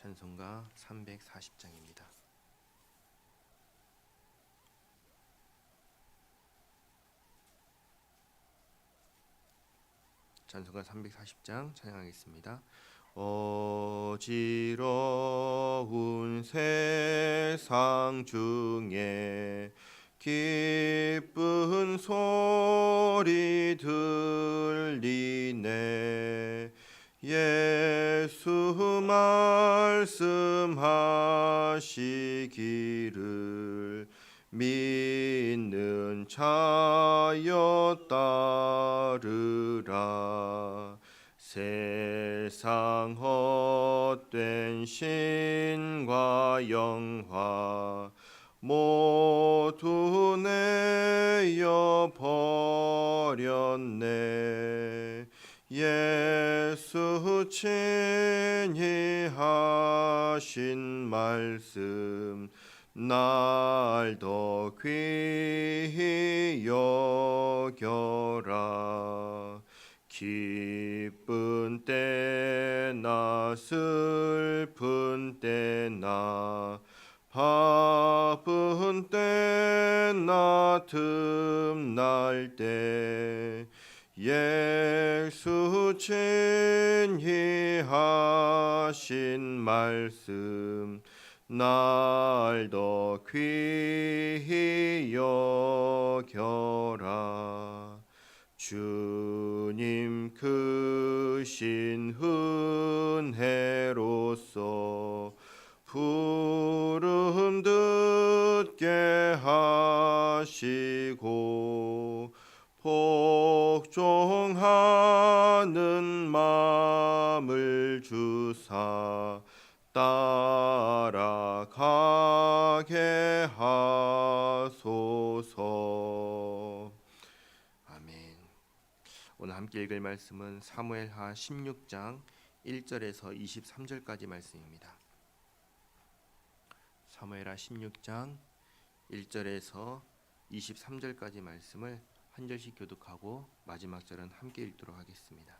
찬송가 340장입니다. 찬송가 340장 찬양하겠습니다. 어지러운 세상 중에 기쁜 소리 들리네 예 수 말씀하시기를 믿는 자여 따르라. 세상 헛된 신과 영화 모두 내어 버렸네 예수 친히 하신 말씀 날더 귀히 여겨라. 기쁜 때나 슬픈 때나 바쁜 때나 틈날 때 예수 친히 하신 말씀 날 더 귀히 여겨라. 주님 크신 은혜로서 함께 읽을 말씀은 사무엘하 16장 1절에서 23절까지 말씀입니다. 사무엘하 16장 1절에서 23절까지 말씀을 한 절씩 교독하고 마지막 절은 함께 읽도록 하겠습니다.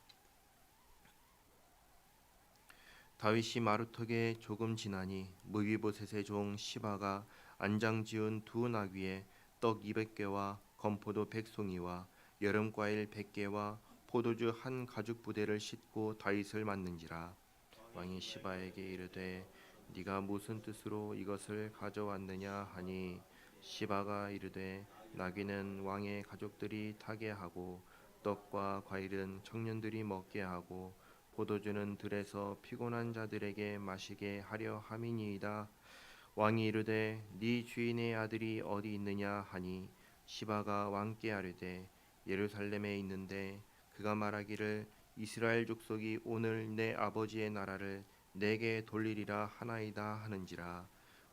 다윗이 마루턱에 조금 지나니 무비보셋의 종 시바가 안장 지은 두 나귀에 떡 200개와 건포도 100송이와 여름 과일 100개와 포도주 한 가죽 부대를 싣고 다윗을 맞는지라. 왕이 시바에게 이르되 네가 무슨 뜻으로 이것을 가져왔느냐 하니? 시바가 이르되 나귀는 왕의 가족들이 타게 하고 떡과 과일은 청년들이 먹게 하고 포도주는 들에서 피곤한 자들에게 마시게 하려 함이니이다. 왕이 이르되 네 주인의 아들이 어디 있느냐 하니? 시바가 왕께 아뢰되 예루살렘에 있는데 그가 말하기를 이스라엘 족속이 오늘 내 아버지의 나라를 내게 돌리리라 하나이다 하는지라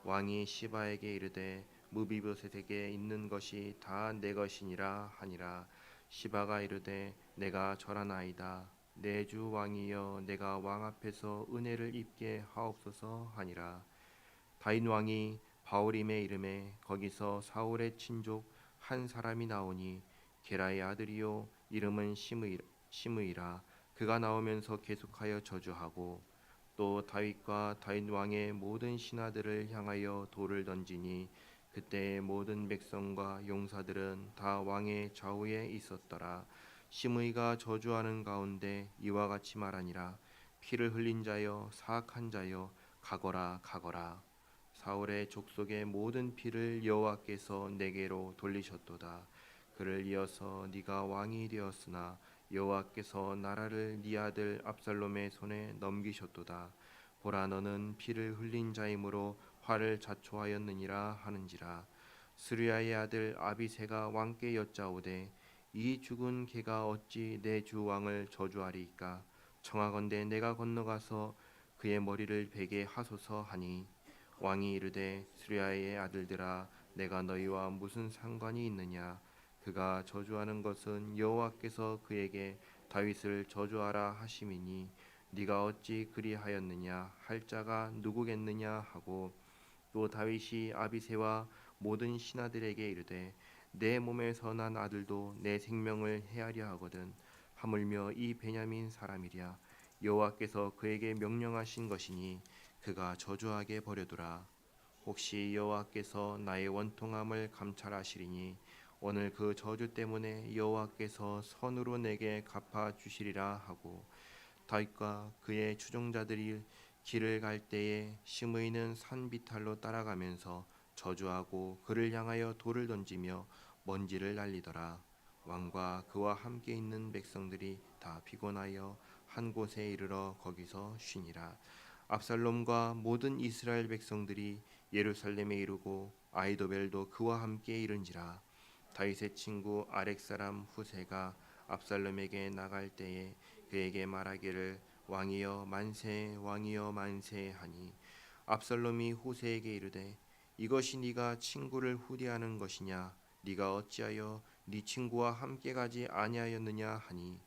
왕이 시바에게 이르되 무비보셋에게 있는 것이 다 내 것이니라 하니라. 시바가 이르되 내가 절하나이다. 내 주 왕이여 내가 왕 앞에서 은혜를 입게 하옵소서 하니라. 다인 왕이 바울임의 이름에 거기서 사울의 친족 한 사람이 나오니 게라의 아들이요 이름은 시므이, 시므이라 그가 나오면서 계속하여 저주하고 또 다윗과 다윗 왕의 모든 신하들을 향하여 돌을 던지니 그때의 모든 백성과 용사들은 다 왕의 좌우에 있었더라. 시므이가 저주하는 가운데 이와 같이 말하니라. 피를 흘린 자여 사악한 자여 가거라 가거라. 사울의 족속의 모든 피를 여호와께서 내게로 돌리셨도다. 그를 이어서 네가 왕이 되었으나 여호와께서 나라를 네 아들 압살롬의 손에 넘기셨도다. 보라 너는 피를 흘린 자이므로 화를 자초하였느니라 하는지라. 스루야의 아들 아비세가 왕께 여짜오되 이 죽은 개가 어찌 내 주 왕을 저주하리이까 청하건대 내가 건너가서 그의 머리를 베게 하소서 하니 왕이 이르되 스루야의 아들들아 내가 너희와 무슨 상관이 있느냐 그가 저주하는 것은 여호와께서 그에게 다윗을 저주하라 하심이니 네가 어찌 그리하였느냐? 할 자가 누구겠느냐? 하고 또 다윗이 아비세와 모든 신하들에게 이르되 내 몸에서 난 아들도 내 생명을 해하려 하거든 하물며 이 베냐민 사람이랴. 여호와께서 그에게 명령하신 것이니 그가 저주하게 버려두라. 혹시 여호와께서 나의 원통함을 감찰하시리니 오늘 그 저주 때문에 여호와께서 선으로 내게 갚아 주시리라 하고 다윗과 그의 추종자들이 길을 갈 때에 심의는 산 비탈로 따라가면서 저주하고 그를 향하여 돌을 던지며 먼지를 날리더라. 왕과 그와 함께 있는 백성들이 다 피곤하여 한 곳에 이르러 거기서 쉬니라. 압살롬과 모든 이스라엘 백성들이 예루살렘에 이르고 아이도벨도 그와 함께 이른지라 다윗의 친구 아렉 사람 후세가 압살롬에게 나갈 때에 그에게 말하기를 왕이여 만세 왕이여 만세 하니 압살롬이 후세에게 이르되 이것이 네가 친구를 후대하는 것이냐? 네가 어찌하여 네 친구와 함께 가지 아니하였느냐? 하니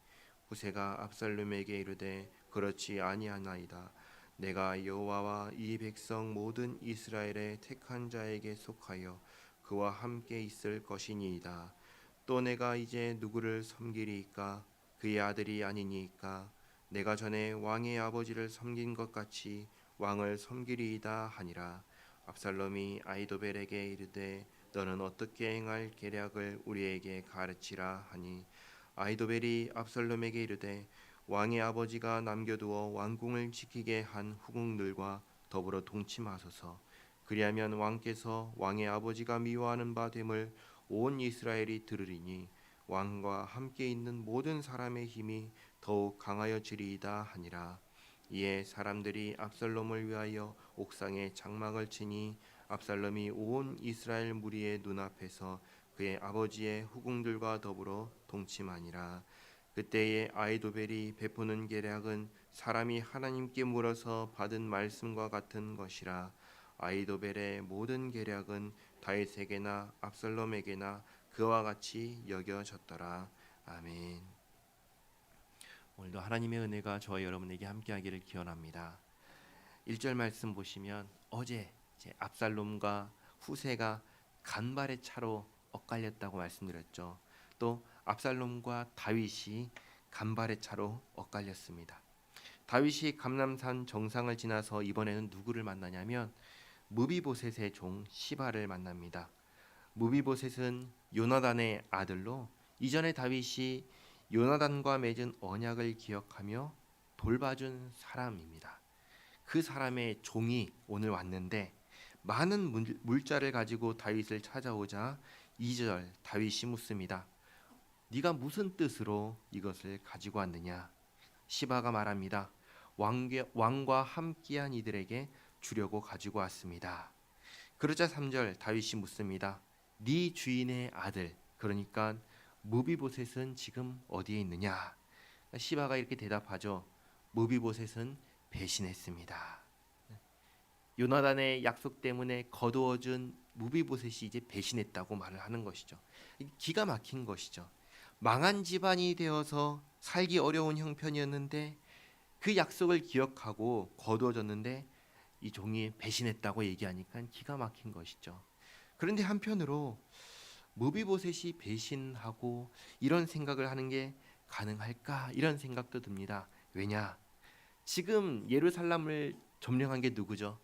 후세가 압살롬에게 이르되 그렇지 아니하나이다. 내가 여호와와 이 백성 모든 이스라엘의 택한 자에게 속하여 그와 함께 있을 것이니이다. 또 내가 이제 누구를 섬기리이까? 그의 아들이 아니니이까? 내가 전에 왕의 아버지를 섬긴 것 같이 왕을 섬기리이다 하니라. 압살롬이 아이도벨에게 이르되 너는 어떻게 행할 계략을 우리에게 가르치라 하니? 아이도벨이 압살롬에게 이르되 왕의 아버지가 남겨두어 왕궁을 지키게 한 후궁들과 더불어 동침하소서 그리하면 왕께서 왕의 아버지가 미워하는 바 됨을 온 이스라엘이 들으리니 왕과 함께 있는 모든 사람의 힘이 더욱 강하여지리이다 하니라. 이에 사람들이 압살롬을 위하여 옥상에 장막을 치니 압살롬이 온 이스라엘 무리의 눈앞에서 그의 아버지의 후궁들과 더불어 동침하니라. 그때에 아이도벨이 베푸는 계략은 사람이 하나님께 물어서 받은 말씀과 같은 것이라 아이도벨의 모든 계략은 다윗에게나 압살롬에게나 그와 같이 여겨졌더라 아멘. 오늘도 하나님의 은혜가 저와 여러분에게 함께하기를 기원합니다. 1절 말씀 보시면 어제 이제 압살롬과 후세가 간발의 차로 엇갈렸다고 말씀드렸죠. 또 압살롬과 다윗이 간발의 차로 엇갈렸습니다. 다윗이 감남산 정상을 지나서 이번에는 누구를 만나냐면 무비보셋의 종 시바를 만납니다. 무비보셋은 요나단의 아들로 이전에 다윗이 요나단과 맺은 언약을 기억하며 돌봐준 사람입니다. 그 사람의 종이 오늘 왔는데 많은 물- 물자를 가지고 다윗을 찾아오자 2절 다윗이 묻습니다. 네가 무슨 뜻으로 이것을 가지고 왔느냐? 시바가 말합니다. 왕과 함께한 이들에게 주려고 가지고 왔습니다. 그러자 3절 다윗이 묻습니다. 네 주인의 아들 그러니까 무비보셋은 지금 어디에 있느냐? 시바가 이렇게 대답하죠. 무비보셋은 배신했습니다. 요나단의 약속 때문에 거두어준 무비보셋이 이제 배신했다고 말을 하는 것이죠. 기가 막힌 것이죠. 망한 집안이 되어서 살기 어려운 형편이었는데 그 약속을 기억하고 거두어졌는데 이 종이 배신했다고 얘기하니까 기가 막힌 것이죠. 그런데 한편으로 무비보셋이 배신하고 이런 생각을 하는 게 가능할까 이런 생각도 듭니다. 왜냐? 지금 예루살렘을 점령한 게 누구죠?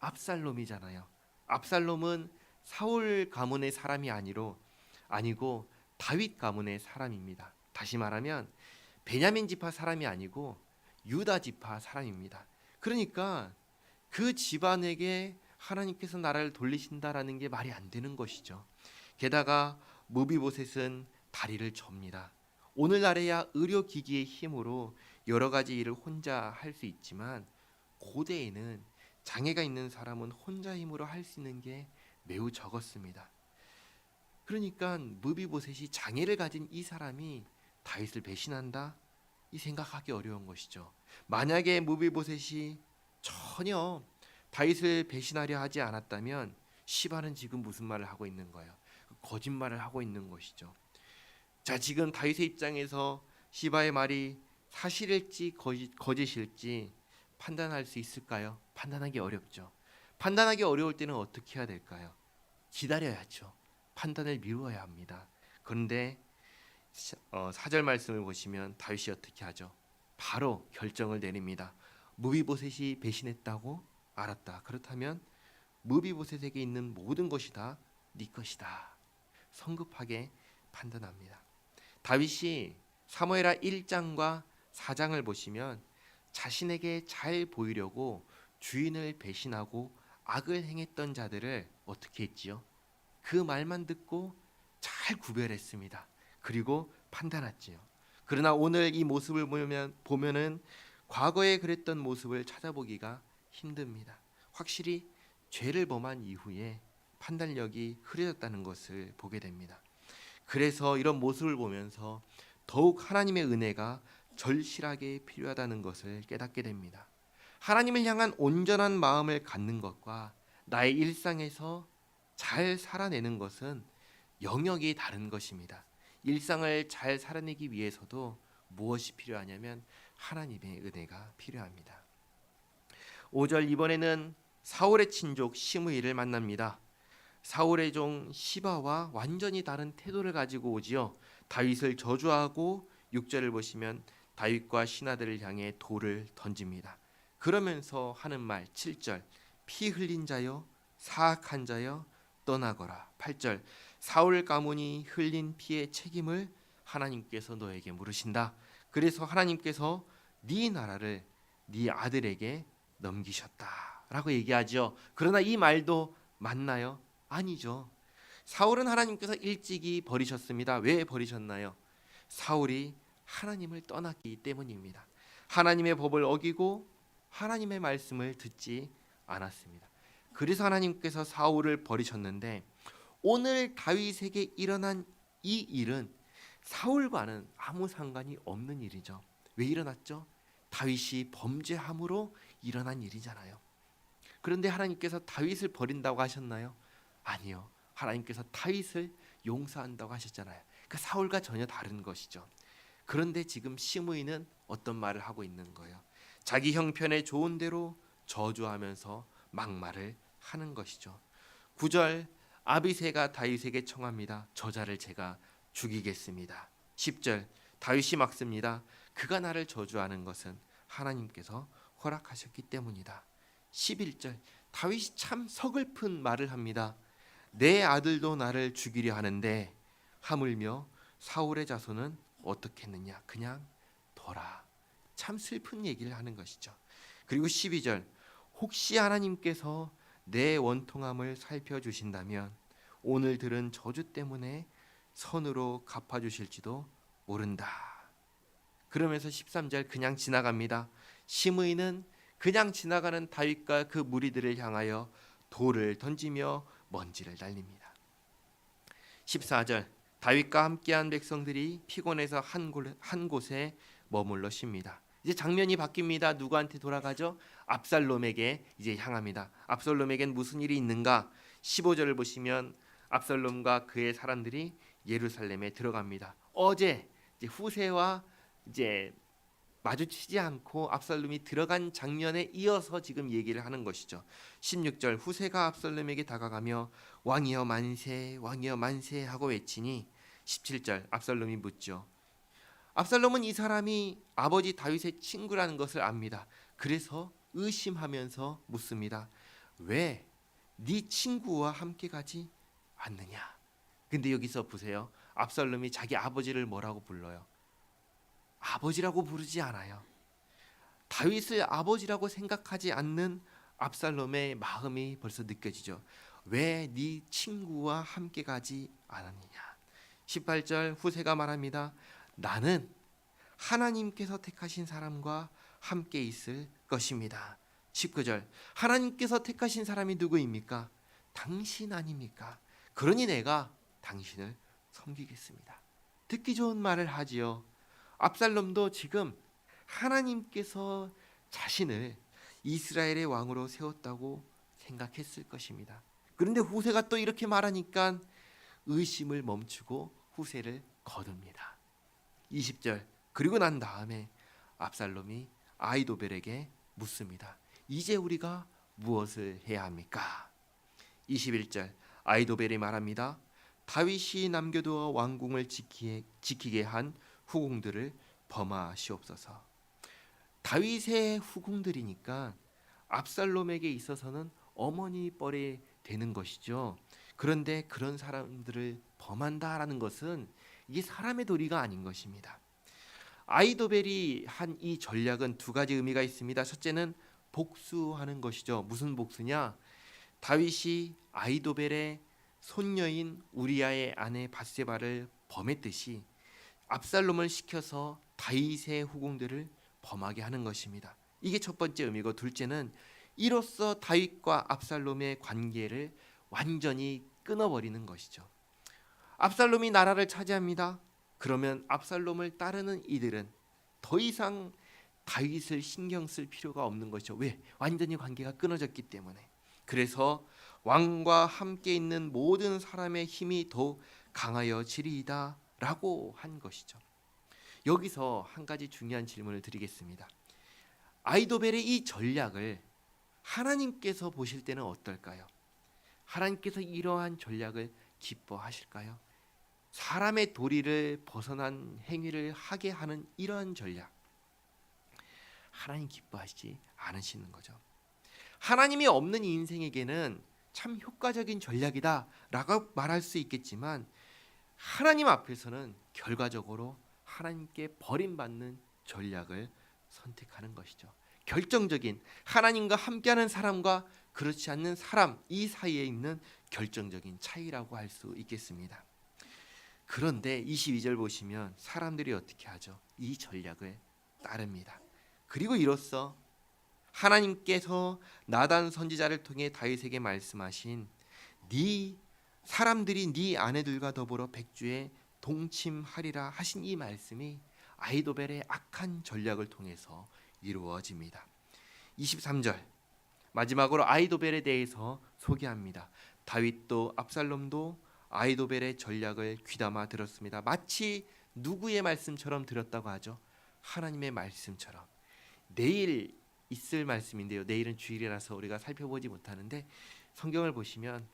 압살롬이잖아요. 압살롬은 사울 가문의 사람이 아니로 아니고 다윗 가문의 사람입니다. 다시 말하면 베냐민 지파 사람이 아니고 유다 지파 사람입니다. 그러니까 그 집안에게 하나님께서 나라를 돌리신다라는 게 말이 안 되는 것이죠. 게다가 무비보셋은 다리를 접니다. 오늘날에야 의료 기기의 힘으로 여러 가지 일을 혼자 할 수 있지만 고대에는 장애가 있는 사람은 혼자 힘으로 할 수 있는 게 매우 적었습니다. 그러니까 무비보셋이 장애를 가진 이 사람이 다윗을 배신한다? 이 생각하기 어려운 것이죠. 만약에 무비보셋이 전혀 다윗을 배신하려 하지 않았다면 시바는 지금 무슨 말을 하고 있는 거예요? 거짓말을 하고 있는 것이죠. 자, 지금 다윗의 입장에서 시바의 말이 사실일지 거짓, 거짓일지 판단할 수 있을까요? 판단하기 어렵죠. 판단하기 어려울 때는 어떻게 해야 될까요? 기다려야죠. 판단을 미루어야 합니다. 그런데 어, 사절 말씀을 보시면 다윗이 어떻게 하죠? 바로 결정을 내립니다. 무비보셋이 배신했다고 알았다. 그렇다면 무비보셋에게 있는 모든 것이 다 네 것이다. 성급하게 판단합니다. 다윗이 사무엘하 1장과 4장을 보시면 자신에게 잘 보이려고 주인을 배신하고 악을 행했던 자들을 어떻게 했지요? 그 말만 듣고 잘 구별했습니다. 그리고 판단했지요. 그러나 오늘 이 모습을 보면 보면은 과거에 그랬던 모습을 찾아보기가 힘듭니다. 확실히 죄를 범한 이후에 판단력이 흐려졌다는 것을 보게 됩니다. 그래서 이런 모습을 보면서 더욱 하나님의 은혜가 절실하게 필요하다는 것을 깨닫게 됩니다. 하나님을 향한 온전한 마음을 갖는 것과 나의 일상에서 잘 살아내는 것은 영역이 다른 것입니다. 일상을 잘 살아내기 위해서도 무엇이 필요하냐면 하나님의 은혜가 필요합니다. 5절 이번에는 사울의 친족 시므이를 만납니다. 사울의 종 시바와 완전히 다른 태도를 가지고 오지요. 다윗을 저주하고 6절을 보시면 다윗과 신하들을 향해 돌을 던집니다. 그러면서 하는 말 7절 피 흘린 자여 사악한 자여 떠나거라 8절 사울 가문이 흘린 피의 책임을 하나님께서 너에게 물으신다. 그래서 하나님께서 네 나라를 네 아들에게 넘기셨다라고 얘기하죠. 그러나 이 말도 맞나요? 아니죠. 사울은 하나님께서 일찍이 버리셨습니다. 왜 버리셨나요? 사울이 하나님을 떠났기 때문입니다. 하나님의 법을 어기고 하나님의 말씀을 듣지 않았습니다. 그래서 하나님께서 사울을 버리셨는데 오늘 다윗에게 일어난 이 일은 사울과는 아무 상관이 없는 일이죠. 왜 일어났죠? 다윗이 범죄함으로 일어난 일이잖아요. 그런데 하나님께서 다윗을 버린다고 하셨나요? 아니요. 하나님께서 다윗을 용서한다고 하셨잖아요. 그 사울과 전혀 다른 것이죠. 그런데 지금 시므이는 어떤 말을 하고 있는 거예요? 자기 형편에 좋은 대로 저주하면서 막말을 하는 것이죠. 9절 아비새가 다윗에게 청합니다. 저자를 제가 죽이겠습니다. 10절 다윗이 막습니다. 그가 나를 저주하는 것은 하나님께서 허락하셨기 때문이다. 11절 다윗이 참 서글픈 말을 합니다. 내 아들도 나를 죽이려 하는데 하물며 사울의 자손은 어떻겠느냐? 그냥 둬라. 참 슬픈 얘기를 하는 것이죠. 그리고 12절 혹시 하나님께서 내 원통함을 살펴 주신다면 오늘 들은 저주 때문에 선으로 갚아 주실지도 모른다. 그러면서 13절 그냥 지나갑니다. 심의는 그냥 지나가는 다윗과 그 무리들을 향하여 돌을 던지며 먼지를 날립니다. 14절 다윗과 함께한 백성들이 피곤해서 한, 곳, 한 곳에 머물러 쉽니다. 이제 장면이 바뀝니다. 누구한테 돌아가죠? 압살롬에게 이제 향합니다. 압살롬에겐 무슨 일이 있는가? 15절을 보시면 압살롬과 그의 사람들이 예루살렘에 들어갑니다. 어제 이제 후세와 이제 마주치지 않고 압살롬이 들어간 장면에 이어서 지금 얘기를 하는 것이죠. 16절 후세가 압살롬에게 다가가며 왕이여 만세 왕이여 만세 하고 외치니 17절 압살롬이 묻죠. 압살롬은 이 사람이 아버지 다윗의 친구라는 것을 압니다. 그래서 의심하면서 묻습니다. 왜 네 친구와 함께 가지 않느냐? 근데 여기서 보세요. 압살롬이 자기 아버지를 뭐라고 불러요? 아버지라고 부르지 않아요. 다윗을 아버지라고 생각하지 않는 압살롬의 마음이 벌써 느껴지죠. 왜 네 친구와 함께 가지 않았느냐? 18절 후세가 말합니다. 나는 하나님께서 택하신 사람과 함께 있을 것입니다. 19절 하나님께서 택하신 사람이 누구입니까? 당신 아닙니까? 그러니 내가 당신을 섬기겠습니다. 듣기 좋은 말을 하지요. 압살롬도 지금 하나님께서 자신을 이스라엘의 왕으로 세웠다고 생각했을 것입니다. 그런데 후세가 또 이렇게 말하니까 의심을 멈추고 후세를 거둡니다. 20절 그리고 난 다음에 압살롬이 아이도벨에게 묻습니다. 이제 우리가 무엇을 해야 합니까? 21절 아이도벨이 말합니다. 다윗이 남겨두어 왕궁을 지키게, 한 후궁들을 범하시옵소서. 다윗의 후궁들이니까 압살롬에게 있어서는 어머니 뻘이 되는 것이죠. 그런데 그런 사람들을 범한다라는 것은 이게 사람의 도리가 아닌 것입니다. 아이도벨이 한 이 전략은 두 가지 의미가 있습니다. 첫째는 복수하는 것이죠. 무슨 복수냐? 다윗이 아이도벨의 손녀인 우리아의 아내 바세바를 범했듯이 압살롬을 시켜서 다윗의 후궁들을 범하게 하는 것입니다. 이게 첫 번째 의미고 둘째는 이로써 다윗과 압살롬의 관계를 완전히 끊어버리는 것이죠. 압살롬이 나라를 차지합니다. 그러면 압살롬을 따르는 이들은 더 이상 다윗을 신경 쓸 필요가 없는 것이죠. 왜? 완전히 관계가 끊어졌기 때문에. 그래서 왕과 함께 있는 모든 사람의 힘이 더 강하여지리이다라고 한 것이죠. 여기서 한 가지 중요한 질문을 드리겠습니다. 아이도벨의 이 전략을 하나님께서 보실 때는 어떨까요? 하나님께서 이러한 전략을 기뻐하실까요? 사람의 도리를 벗어난 행위를 하게 하는 이러한 전략 하나님 기뻐하시지 않으시는 거죠. 하나님이 없는 인생에게는 참 효과적인 전략이다라고 말할 수 있겠지만 하나님 앞에서는 결과적으로 하나님께 버림받는 전략을 선택하는 것이죠. 결정적인 하나님과 함께하는 사람과 그렇지 않는 사람 이 사이에 있는 결정적인 차이라고 할 수 있겠습니다. 그런데 22절 보시면 사람들이 어떻게 하죠? 이 전략을 따릅니다. 그리고 이로써 하나님께서 나단 선지자를 통해 다윗에게 말씀하신 네 사람들이 네 아내들과 더불어 백주에 동침하리라 하신 이 말씀이 아이도벨의 악한 전략을 통해서 이루어집니다. 23절 마지막으로 아이도벨에 대해서 소개합니다. 다윗도 압살롬도 아이도벨의 전략을 귀담아 들었습니다. 마치 누구의 말씀처럼 들었다고 하죠? 하나님의 말씀처럼. 내일 있을 말씀인데요. 내일은 주일이라서 우리가 살펴보지 못하는데 성경을 보시면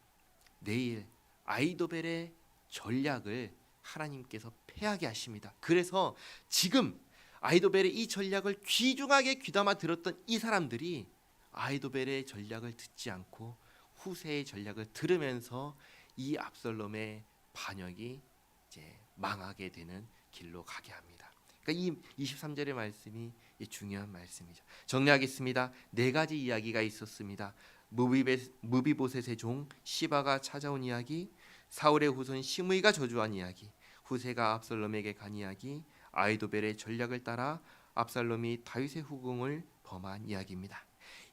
내일 아이도벨의 전략을 하나님께서 패하게 하십니다. 그래서 지금 아이도벨의 이 전략을 귀중하게 귀담아 들었던 이 사람들이 아이도벨의 전략을 듣지 않고 후세의 전략을 들으면서 이 압살롬의 반역이 이제 망하게 되는 길로 가게 합니다. 그러니까 이 23절의 말씀이 중요한 말씀이죠. 정리하겠습니다. 네 가지 이야기가 있었습니다. 무비보셋의 종 시바가 찾아온 이야기, 사울의 후손 시므이가 저주한 이야기, 후세가 압살롬에게 간 이야기, 아이도벨의 전략을 따라 압살롬이 다윗의 후궁을 범한 이야기입니다.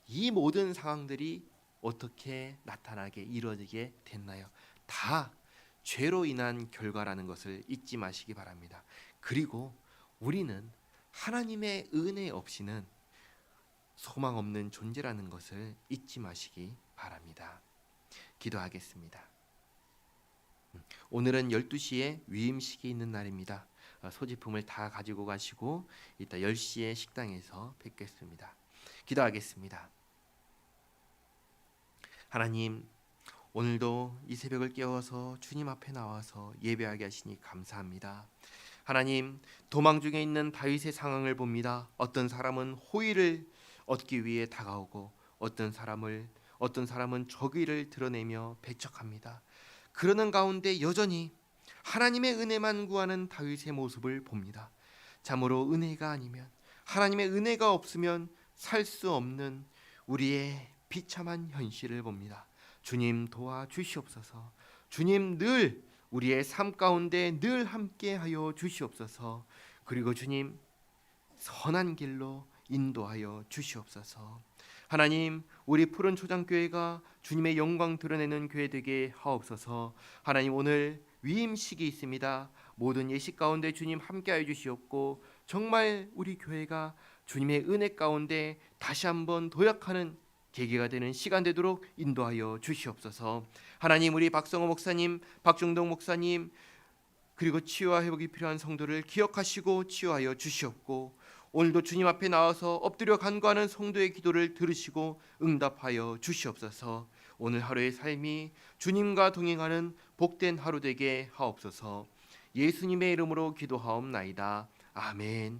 이 모든 상황들이 어떻게 나타나게 이루어지게 됐나요? 다 죄로 인한 결과라는 것을 잊지 마시기 바랍니다. 그리고 우리는 하나님의 은혜 없이는 소망 없는 존재라는 것을 잊지 마시기 바랍니다. 기도하겠습니다. 음, 오늘은 12시에 위임식이 있는 날입니다. 어, 소지품을 다 가지고 가시고 이따 10시에 식당에서 뵙겠습니다. 기도하겠습니다. 하나님, 오늘도 이 새벽을 깨워서 주님 앞에 나와서 예배하게 하시니 감사합니다. 하나님, 도망 중에 있는 다윗의 상황을 봅니다. 어떤 사람은 호의를 얻기 위해 다가오고 어떤 사람을 어떤 사람은 적의를 드러내며 배척합니다. 그러는 가운데 여전히 하나님의 은혜만 구하는 다윗의 모습을 봅니다. 참으로 은혜가 아니면 하나님의 은혜가 없으면 살 수 없는 우리의 비참한 현실을 봅니다. 주님 도와 주시옵소서. 주님 늘 우리의 삶 가운데 늘 함께하여 주시옵소서. 그리고 주님 선한 길로 인도하여 주시옵소서. 하나님, 우리 푸른 초장교회가 주님의 영광 드러내는 교회 되게 하옵소서. 하나님 오늘 위임식이 있습니다. 모든 예식 가운데 주님 함께하여 주시옵고 정말 우리 교회가 주님의 은혜 가운데 다시 한번 도약하는 계기가 되는 시간 되도록 인도하여 주시옵소서. 하나님 우리 박성호 목사님, 박중동 목사님 그리고 치유와 회복이 필요한 성도를 기억하시고 치유하여 주시옵고 오늘도 주님 앞에 나와서 엎드려 간구하는 성도의 기도를 들으시고 응답하여 주시옵소서. 오늘 하루의 삶이 주님과 동행하는 복된 하루 되게 하옵소서. 예수님의 이름으로 기도하옵나이다. 아멘.